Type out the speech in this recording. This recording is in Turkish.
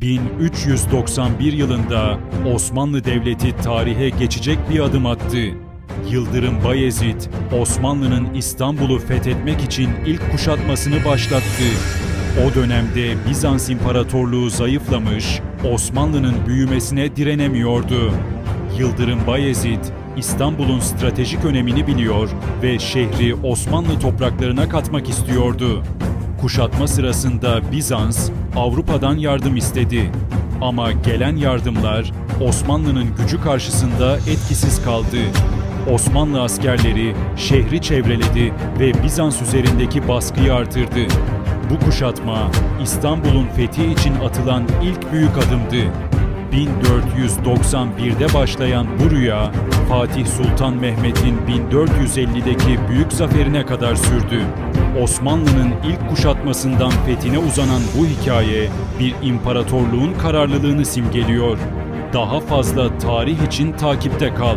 1391 yılında Osmanlı Devleti tarihe geçecek bir adım attı. Yıldırım Bayezid, Osmanlı'nın İstanbul'u fethetmek için ilk kuşatmasını başlattı. O dönemde Bizans İmparatorluğu zayıflamış, Osmanlı'nın büyümesine direnemiyordu. Yıldırım Bayezid, İstanbul'un stratejik önemini biliyor ve şehri Osmanlı topraklarına katmak istiyordu. Kuşatma sırasında Bizans, Avrupa'dan yardım istedi. Ama gelen yardımlar Osmanlı'nın gücü karşısında etkisiz kaldı. Osmanlı askerleri şehri çevreledi ve Bizans üzerindeki baskıyı artırdı. Bu kuşatma İstanbul'un fethi için atılan ilk büyük adımdı. 1491'de başlayan bu rüya Fatih Sultan Mehmet'in 1450'deki büyük zaferine kadar sürdü. Osmanlı'nın ilk kuşatmasından fethine uzanan bu hikaye bir imparatorluğun kararlılığını simgeliyor. Daha fazla tarih için takipte kal.